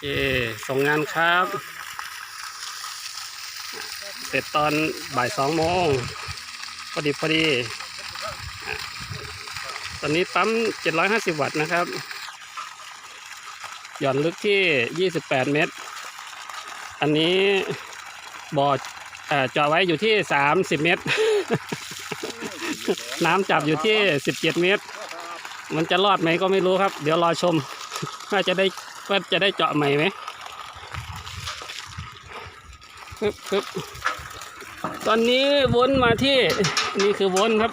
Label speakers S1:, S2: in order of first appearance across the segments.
S1: เคส่งงานครับ เสร็จตอนบ่ายสองโมงพอดีพอดี ตอนนี้ปั๊ม 750 วัตต์นะครับ หย่อนลึกที่ 28 เมตร อันนี้บ่อเอ่อเจาะไว้อยู่ที่ 30 เมตร น้ำจับอยู่ที่ 17 เมตร มันจะรอดไหมก็ไม่รู้ครับ เดี๋ยวรอชมว่าจะได้ ว่าจะได้เจาะใหม่ไหมปึ๊บปึ๊บตอนนี้วนมาที่นี่คือวนครับ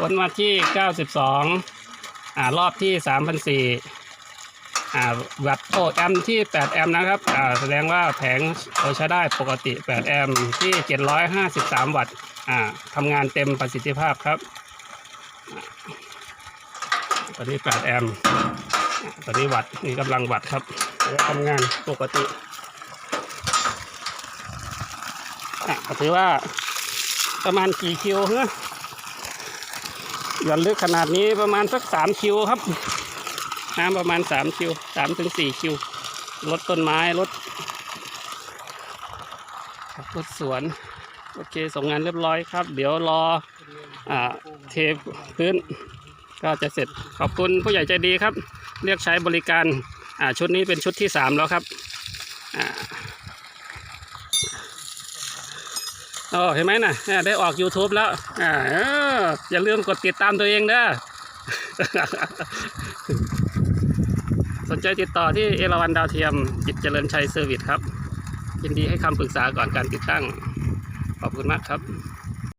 S1: วนมาที่ 92 อ่ารอบที่3,400อ่าวัตโอแอมที่ 8 แอมป์นะครับ อ่าแสดงว่าแผงเราใช้ได้ปกติ 8 แอมป์ที่ 753 วัตต์อ่าทำงานเต็มประสิทธิภาพครับ ตอนนี้ 8 แอมป์ อนนี้วัตต์นี่กำลังวัตต์ครับทำงานปกติอะถือว่าประมาณกี่คิวเนะหย่อนลึกขนาดนี้ประมาณสักสามคิวครับน้ำประมาณสามคิวสามถึงสี่คิวรถต้นไม้รถรถสวน โอเค ส่งงานเรียบร้อยครับ เดี๋ยวรออเทพื้น ก็จะเสร็จขอบคุณผู้ใหญ่ใจดีครับ เรียกใช้บริการอ่าชุดนี้เป็นชุดที่สามแล้วครับอ่าโอ้เห็นไหมนะอ่าได้ออก YouTube แล้วอ่าอออย่าลืมกดติดตามตัวเองเด้อสนใจติดต่อที่เอราวันดาวเทียม จิตเจริญชัยเซอร์วิสครับ ยินดีให้คำปรึกษาก่อนการติดตั้ง ขอบคุณมากครับ